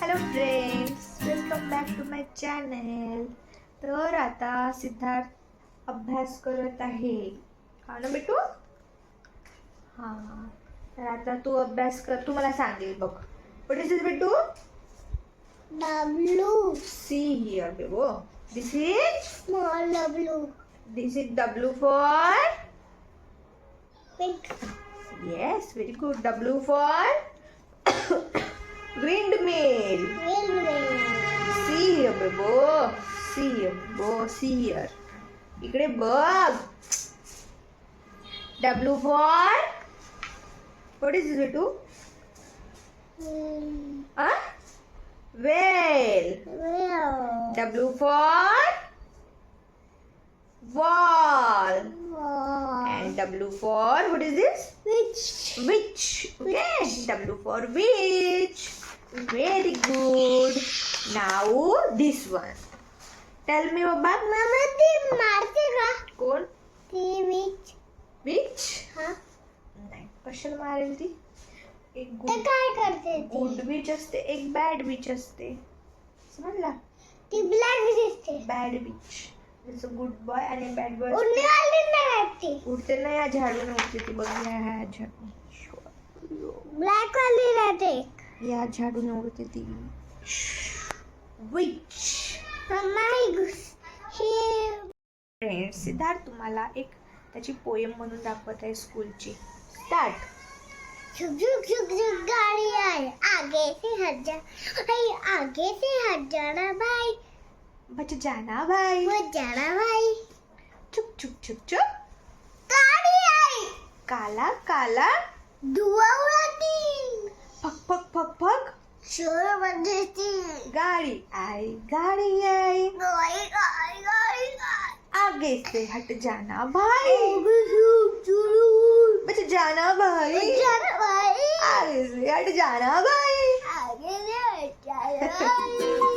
Hello friends welcome back to my channel तर आता सिद्धार्थ अभ्यास करत आहे. हा ना बेटू हां तर आता तू अभ्यास कर. तू मला सांगेल बघ. What is this बेटू W see here Bebo this is small W this is W for yes very good W for windmill railway see here Bebo see here बो सी हिअर इकडे बघ डब्ल्यू फॉर व्हॉट इज बेटू Hmm, ah well wheel W for wall wall and W for what is this? which Witch. Okay, W for witch. Very good. Now this one. Tell me. मामा ती मारते का कोण ती which? Which हा नाही कशाला मारेल ती एक ते गुड काय करते गुड ती विच असते एक बॅड विच असते. समजला? ती ब्लॅक दिसते बॅड विच जसं गुड बॉय आणि बॅड बॉय उडणे वाली नाही ती उडते ना या झाडून उडते ती. बघ या ह्या झाडून ब्लॅक वाली राहते या झाडून उडते ती. विच मम्मा ही घुस. ही फ्रेंड सिद्धार्थ तुम्हाला एक त्याची पोयम म्हणून दाखवत आहे स्कूलची स्टार्ट झुक झुक झुक झुक गाड़ी आई आगे से हट जा. आई आगे से हट जाना भाई बच जाना भाई वो जाना भाई चुप चुप चुप चुप. गाड़ी आई काला काला. धुआं शोर म्हणजे ती गाडी. आई गाडी आई. गाई गाई गाई आगे से हट जाना भाई. बच जाना भाई. जाना भाई. आगे से हट जाना भाई. आगे से हट जाना भाई.